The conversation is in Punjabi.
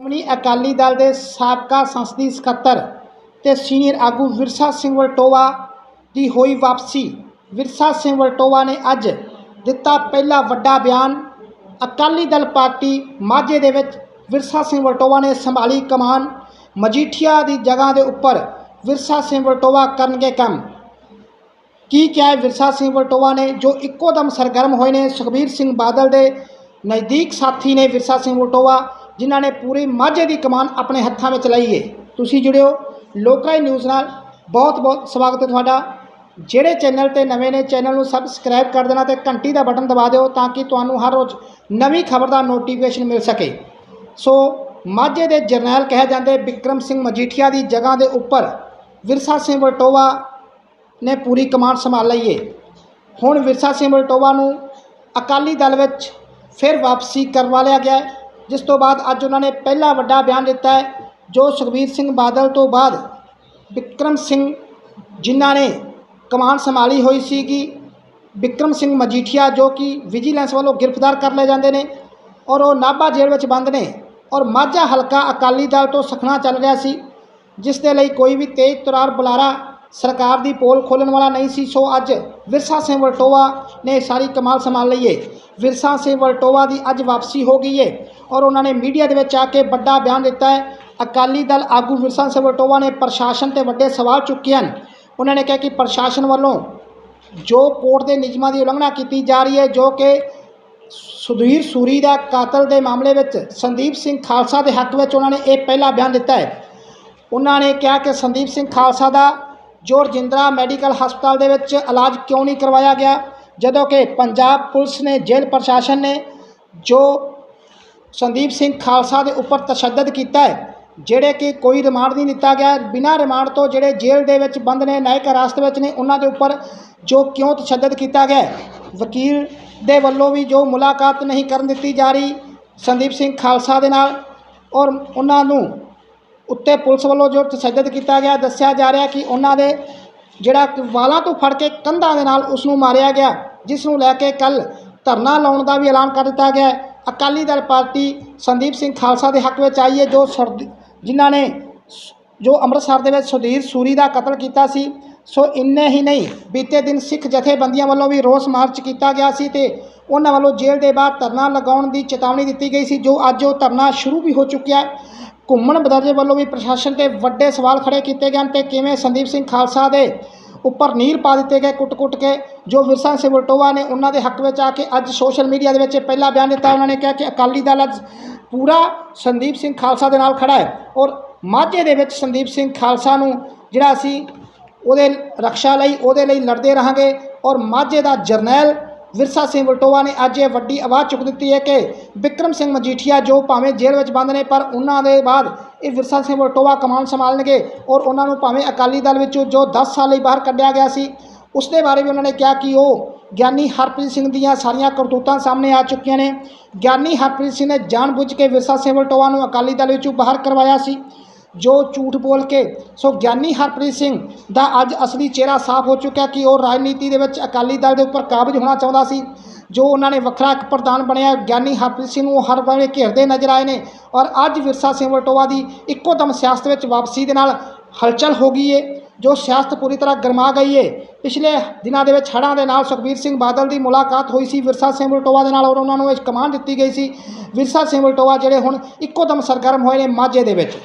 ਸ਼੍ਰੋਮਣੀ ਅਕਾਲੀ ਦਲ ਦੇ ਸਾਬਕਾ ਸੰਸਦੀ ਸਕੱਤਰ ਤੇ ਸੀਨੀਅਰ ਆਗੂ ਵਿਰਸਾ ਸਿੰਘ ਵਲਟੋਆ ਦੀ ਹੋਈ ਵਾਪਸੀ। ਵਿਰਸਾ ਸਿੰਘ ਵਲਟੋਆ ਨੇ ਅੱਜ ਦਿੱਤਾ ਪਹਿਲਾ ਵੱਡਾ ਬਿਆਨ। ਅਕਾਲੀ ਦਲ ਪਾਰਟੀ ਮਾਝੇ ਦੇ ਵਿੱਚ ਵਿਰਸਾ ਸਿੰਘ ਵਲਟੋਆ ਨੇ ਸੰਭਾਲੀ ਕਮਾਨ। ਮਜੀਠੀਆ ਦੀ ਜਗ੍ਹਾ ਦੇ ਉੱਪਰ ਵਿਰਸਾ ਸਿੰਘ ਵਲਟੋਆ ਕਰਨਗੇ ਕੰਮ। ਕੀ ਕਿਹਾ ਵਿਰਸਾ ਸਿੰਘ ਵਲਟੋਆ ਨੇ? ਜੋ ਇੱਕੋ ਦਮ ਸਰਗਰਮ ਹੋਏ ਨੇ, ਸੁਖਬੀਰ ਸਿੰਘ ਬਾਦਲ ਦੇ ਨਜ਼ਦੀਕ ਸਾਥੀ ਨੇ ਵਿਰਸਾ ਸਿੰਘ ਵਲਟੋਆ ਜਿਨ੍ਹਾਂ ਨੇ ਪੂਰੀ ਮਾਝੇ ਦੀ ਕਮਾਨ ਆਪਣੇ ਹੱਥਾਂ ਵਿੱਚ ਲਈ ਹੈ ਤੁਸੀਂ ਜੁੜਿਓ ਲੋਕਰਾਈ ਨਿਊਜ਼ ਨਾਲ। ਬਹੁਤ ਬਹੁਤ ਸਵਾਗਤ ਹੈ ਤੁਹਾਡਾ। ਜਿਹੜੇ ਚੈਨਲ ਤੇ ਨਵੇਂ ਨੇ, ਚੈਨਲ ਨੂੰ ਸਬਸਕ੍ਰਾਈਬ ਕਰ ਦੇਣਾ ਤੇ ਘੰਟੀ ਦਾ ਬਟਨ ਦਬਾ ਦਿਓ ਤਾਂ ਕਿ ਤੁਹਾਨੂੰ ਹਰ ਰੋਜ਼ ਨਵੀਂ ਖਬਰ ਦਾ ਨੋਟੀਫਿਕੇਸ਼ਨ ਮਿਲ ਸਕੇ। ਸੋ ਮਾਝੇ ਦੇ ਜਰਨੈਲ ਕਹੇ ਜਾਂਦੇ ਵਿਕਰਮ ਸਿੰਘ ਮਜੀਠੀਆ ਦੀ ਜਗ੍ਹਾ ਦੇ ਉੱਪਰ ਵਿਰਸਾ ਸਿੰਘ ਵਲਟੋਆ ਨੇ ਪੂਰੀ ਕਮਾਨ ਸੰਭਾਲ ਲਈ ਹੈ ਹੁਣ ਵਿਰਸਾ ਸਿੰਘ ਵਲਟੋਆ ਨੂੰ ਅਕਾਲੀ ਦਲ ਵਿੱਚ ਫਿਰ ਵਾਪਸੀ ਕਰਵਾ ਲਿਆ ਗਿਆ। ਜਿਸ ਤੋਂ ਬਾਅਦ ਅੱਜ ਉਹਨਾਂ ਨੇ ਪਹਿਲਾ ਵੱਡਾ ਬਿਆਨ ਦਿੱਤਾ ਹੈ, ਜੋ ਸੁਖਬੀਰ ਸਿੰਘ ਬਾਦਲ ਤੋਂ ਬਾਅਦ ਵਿਕਰਮ ਸਿੰਘ ਜਿਨ੍ਹਾਂ ਨੇ ਕਮਾਨ ਸੰਭਾਲੀ ਹੋਈ ਸੀਗੀ ਵਿਕਰਮ ਸਿੰਘ ਮਜੀਠੀਆ ਜੋ ਕਿ ਵਿਜੀਲੈਂਸ ਵੱਲੋਂ ਗ੍ਰਿਫਤਾਰ ਕਰ ਲਏ ਜਾਂਦੇ ਨੇ ਔਰ ਉਹ ਨਾਭਾ ਜੇਲ੍ਹ ਵਿੱਚ ਬੰਦ ਨੇ ਔਰ ਮਾਝਾ ਹਲਕਾ ਅਕਾਲੀ ਦਲ ਤੋਂ ਸਖਣਾ ਚੱਲ ਰਿਹਾ ਸੀ, ਜਿਸ ਦੇ ਲਈ ਕੋਈ ਵੀ ਤੇਜ਼ ਤਰਾਰ ਬੁਲਾਰਾ ਸਰਕਾਰ ਦੀ ਪੋਲ ਖੋਲਣ ਵਾਲਾ ਨਹੀਂ ਸੀ, ਸੋ ਅੱਜ ਵਿਰਸਾ ਸਿੰਘ ਵਲਟੋਆ ਨੇ ਸਾਰੀ ਕਮਾਲ ਸੰਭਾਲ ਲਈ ਹੈ ਵਿਰਸਾ ਸਿੰਘ ਵਲਟੋਆ ਦੀ ਅੱਜ ਵਾਪਸੀ ਹੋ ਗਈ ਹੈ ਔਰ ਉਹਨਾਂ ਨੇ ਮੀਡੀਆ ਦੇ ਵਿੱਚ ਆ ਕੇ ਵੱਡਾ ਬਿਆਨ ਦਿੱਤਾ ਹੈ। ਅਕਾਲੀ ਦਲ ਆਗੂ ਵਿਰਸਾ ਸਿੰਘ ਵਲਟੋਆ ਨੇ ਪ੍ਰਸ਼ਾਸਨ ਤੇ ਵੱਡੇ ਸਵਾਲ ਚੁੱਕੇ ਹਨ। ਉਹਨਾਂ ਨੇ ਕਿਹਾ ਕਿ ਪ੍ਰਸ਼ਾਸਨ ਵੱਲੋਂ ਜੋ ਕੋਰਟ ਦੇ ਨਿਯਮਾਂ ਦੀ ਉਲੰਘਣਾ ਕੀਤੀ ਜਾ ਰਹੀ ਹੈ, ਜੋ ਕਿ ਸੁਧੀਰ ਸੂਰੀ ਦਾ ਕਾਤਲ ਦੇ ਮਾਮਲੇ ਵਿੱਚ ਸੰਦੀਪ ਸਿੰਘ ਖਾਲਸਾ ਦੇ ਹੱਕ ਵਿੱਚ ਉਹਨਾਂ ਨੇ ਇਹ ਪਹਿਲਾ ਬਿਆਨ ਦਿੱਤਾ ਹੈ। ਉਹਨਾਂ ਨੇ ਕਿਹਾ ਕਿ ਸੰਦੀਪ ਸਿੰਘ ਖਾਲਸਾ ਦਾ ਜੋ ਰਜਿੰਦਰਾ ਮੈਡੀਕਲ ਹਸਪਤਾਲ ਦੇ ਵਿੱਚ ਇਲਾਜ ਕਿਉਂ ਨਹੀਂ ਕਰਵਾਇਆ ਗਿਆ? ਜਦੋਂ ਕਿ ਪੰਜਾਬ ਪੁਲਿਸ ਨੇ ਜੇਲ੍ਹ ਪ੍ਰਸ਼ਾਸਨ ਨੇ ਜੋ ਸੰਦੀਪ ਸਿੰਘ ਖਾਲਸਾ ਦੇ ਉੱਪਰ ਤਸ਼ੱਦਦ ਕੀਤਾ ਹੈ, ਜਿਹੜੇ ਕਿ ਕੋਈ ਰਿਮਾਂਡ ਨਹੀਂ ਦਿੱਤਾ ਗਿਆ। ਬਿਨਾਂ ਰਿਮਾਂਡ ਤੋਂ ਜਿਹੜੇ ਜੇਲ੍ਹ ਦੇ ਵਿੱਚ ਬੰਦ ਨੇ, ਨਾਇਕ ਹਿਰਾਸਤ ਵਿੱਚ ਨੇ, ਉਹਨਾਂ ਦੇ ਉੱਪਰ ਜੋ ਕਿਉਂ ਤਸ਼ੱਦਦ ਕੀਤਾ ਗਿਆ ਵਕੀਲ ਦੇ ਵੱਲੋਂ ਵੀ ਜੋ ਮੁਲਾਕਾਤ ਨਹੀਂ ਕਰਨ ਦਿੱਤੀ ਜਾ ਰਹੀ ਸੰਦੀਪ ਸਿੰਘ ਖਾਲਸਾ ਦੇ ਨਾਲ ਔਰ ਉਹਨਾਂ ਨੂੰ ਉੱਤੇ ਪੁਲਿਸ ਵੱਲੋਂ ਜੋ ਤਸ਼ੱਦਦ ਕੀਤਾ ਗਿਆ, ਦੱਸਿਆ ਜਾ ਰਿਹਾ ਕਿ ਉਹਨਾਂ ਦੇ ਜਿਹੜਾ ਵਾਲਾਂ ਤੋਂ ਫੜ ਕੇ ਕੰਧਾਂ ਦੇ ਨਾਲ ਉਸ ਨੂੰ ਮਾਰਿਆ ਗਿਆ, ਜਿਸ ਨੂੰ ਲੈ ਕੇ ਕੱਲ ਧਰਨਾ ਲਾਉਣ ਦਾ ਵੀ ਐਲਾਨ ਕਰ ਦਿੱਤਾ ਗਿਆ। ਅਕਾਲੀ ਦਲ ਪਾਰਟੀ ਸੰਦੀਪ ਸਿੰਘ ਖਾਲਸਾ ਦੇ ਹੱਕ ਵਿੱਚ ਆਈ ਹੈ, ਜੋ ਸਰਦ- ਜਿਨ੍ਹਾਂ ਨੇ ਸ- ਜੋ ਅੰਮ੍ਰਿਤਸਰ ਦੇ ਵਿੱਚ ਸੁਧੀਰ ਸੂਰੀ ਦਾ ਕਤਲ ਕੀਤਾ ਸੀ। ਸੋ ਇੰਨੇ ਹੀ ਨਹੀਂ, ਬੀਤੇ ਦਿਨ ਸਿੱਖ ਜਥੇਬੰਦੀਆਂ ਵੱਲੋਂ ਵੀ ਰੋਸ ਮਾਰਚ ਕੀਤਾ ਗਿਆ ਸੀ ਤੇ ਉਹਨਾਂ ਵੱਲੋਂ ਜੇਲ੍ਹ ਦੇ ਬਾਹਰ ਧਰਨਾ ਲਗਾਉਣ ਦੀ ਚੇਤਾਵਨੀ ਦਿੱਤੀ ਗਈ ਸੀ, ਜੋ ਅੱਜ ਉਹ ਧਰਨਾ ਸ਼ੁਰੂ ਵੀ ਹੋ ਚੁੱਕਿਆ ਘੁੰਮਣ ਬਦਰਜੇ ਵੱਲੋਂ ਵੀ ਪ੍ਰਸ਼ਾਸਨ ਤੇ ਵੱਡੇ ਸਵਾਲ ਖੜੇ ਕੀਤੇ ਗਏ ਹਨ ਤੇ ਕਿਵੇਂ ਸੰਦੀਪ ਸਿੰਘ ਖਾਲਸਾ ਦੇ ਉੱਪਰ ਨੀਰ ਪਾ ਦਿੱਤੇ ਗਏ ਕੁੱਟ-ਕੁੱਟ ਕੇ, ਜੋ ਵਿਰਸਾ ਸਿੰਘ ਵਲਟੋਆ ਨੇ ਉਹਨਾਂ ਦੇ ਹੱਕ ਵਿੱਚ ਆ ਕੇ ਅੱਜ ਸੋਸ਼ਲ ਮੀਡੀਆ ਦੇ ਵਿੱਚ ਇਹ ਪਹਿਲਾ ਬਿਆਨ ਦਿੱਤਾ, ਉਹਨਾਂ ਨੇ ਕਿਹਾ ਕਿ ਅਕਾਲੀ ਦਲ ਅੱਜ ਪੂਰਾ ਸੰਦੀਪ ਸਿੰਘ ਖਾਲਸਾ ਦੇ ਨਾਲ ਖੜਾ ਹੈ ਔਰ ਮਾਝੇ ਦੇ ਵਿੱਚ ਸੰਦੀਪ ਸਿੰਘ ਖਾਲਸਾ ਨੂੰ ਜਿਹੜਾ ਅਸੀਂ ਉਹਦੇ ਰਕਸ਼ਾ ਲਈ, ਉਹਦੇ ਲਈ ਲੜਦੇ ਰਹਾਂਗੇ ਔਰ ਮਾਝੇ ਦਾ ਜਰਨੈਲ ਵਿਰਸਾ ਸਿੰਘ ਵਲਟੋਆ ਨੇ ਅੱਜ ਇਹ ਵੱਡੀ ਆਵਾਜ਼ ਚੁੱਕ ਦਿੱਤੀ ਹੈ ਕਿ ਵਿਕਰਮ ਸਿੰਘ ਮਜੀਠੀਆ ਜੋ ਭਾਵੇਂ ਜੇਲ੍ਹ ਵਿੱਚ ਬੰਦ ਨੇ, ਪਰ ਉਹਨਾਂ ਦੇ ਬਾਅਦ ਇਹ ਵਿਰਸਾ ਸਿੰਘ ਵਲਟੋਆ ਕਮਾਨ ਸੰਭਾਲਣਗੇ ਔਰ ਉਹਨਾਂ ਨੂੰ ਭਾਵੇਂ ਅਕਾਲੀ ਦਲ ਵਿੱਚੋਂ ਜੋ 10 ਸਾਲ ਲਈ ਬਾਹਰ ਕੱਢਿਆ ਗਿਆ ਸੀ ਉਸ ਦੇ ਬਾਰੇ ਵੀ ਉਹਨਾਂ ਨੇ ਕਿਹਾ ਕਿ ਉਹ ਗਿਆਨੀ ਹਰਪ੍ਰੀਤ ਸਿੰਘ ਦੀਆਂ ਸਾਰੀਆਂ ਕਰਤੂਤਾਂ ਸਾਹਮਣੇ ਆ ਚੁੱਕੀਆਂ ਨੇ। ਗਿਆਨੀ ਹਰਪ੍ਰੀਤ ਸਿੰਘ ਨੇ ਜਾਣਬੁੱਝ ਕੇ ਵਿਰਸਾ ਸਿੰਘ ਵਲਟੋਆ ਨੂੰ ਅਕਾਲੀ ਦਲ ਵਿੱਚੋਂ ਬਾਹਰ ਕਰਵਾਇਆ ਸੀ। ਜੋ ਝੂਠ ਬੋਲ ਕੇ, ਸੋ ਗਿਆਨੀ ਹਰਪ੍ਰੀਤ ਸਿੰਘ ਦਾ ਅੱਜ ਅਸਲੀ ਚਿਹਰਾ ਸਾਫ਼ ਹੋ ਚੁੱਕਿਆ ਕਿ ਉਹ ਰਾਜਨੀਤੀ ਦੇ ਵਿੱਚ ਅਕਾਲੀ ਦਲ ਦੇ ਉੱਪਰ ਕਾਬਜ ਹੋਣਾ ਚਾਹੁੰਦਾ ਸੀ, ਜੋ ਉਹਨਾਂ ਨੇ ਵੱਖਰਾ ਇੱਕ ਪ੍ਰਧਾਨ ਬਣਿਆ। ਗਿਆਨੀ ਹਰਪ੍ਰੀਤ ਸਿੰਘ ਨੂੰ ਹਰ ਵੇਲੇ ਘੇਰਦੇ ਨਜ਼ਰ ਆਏ ਨੇ ਔਰ ਅੱਜ ਵਿਰਸਾ ਸਿੰਘ ਵਲਟੋਆ ਦੀ ਇੱਕੋ ਦਮ ਸਿਆਸਤ ਵਿੱਚ ਵਾਪਸੀ ਦੇ ਨਾਲ ਹਲਚਲ ਹੋ ਗਈ ਏ, ਜੋ ਸਿਆਸਤ ਪੂਰੀ ਤਰ੍ਹਾਂ ਗਰਮਾ ਗਈ ਏ। ਪਿਛਲੇ ਦਿਨਾਂ ਦੇ ਵਿੱਚ ਹੜ੍ਹਾਂ ਦੇ ਨਾਲ ਸੁਖਬੀਰ ਸਿੰਘ ਬਾਦਲ ਦੀ ਮੁਲਾਕਾਤ ਹੋਈ ਸੀ। ਵਿਰਸਾ ਸਿੰਘ ਵਲਟੋਆ ਦੇ ਨਾਲ ਔਰ ਉਹਨਾਂ ਨੂੰ ਇਹ ਕਮਾਂਡ ਦਿੱਤੀ ਗਈ ਸੀ। ਵਿਰਸਾ ਸਿੰਘ ਵਲਟੋਆ ਜਿਹੜੇ ਹੁਣ ਇੱਕੋ ਦਮ ਸਰਗਰਮ ਹੋਏ ਨੇ ਮਾਝੇ ਦੇ ਵਿੱਚ।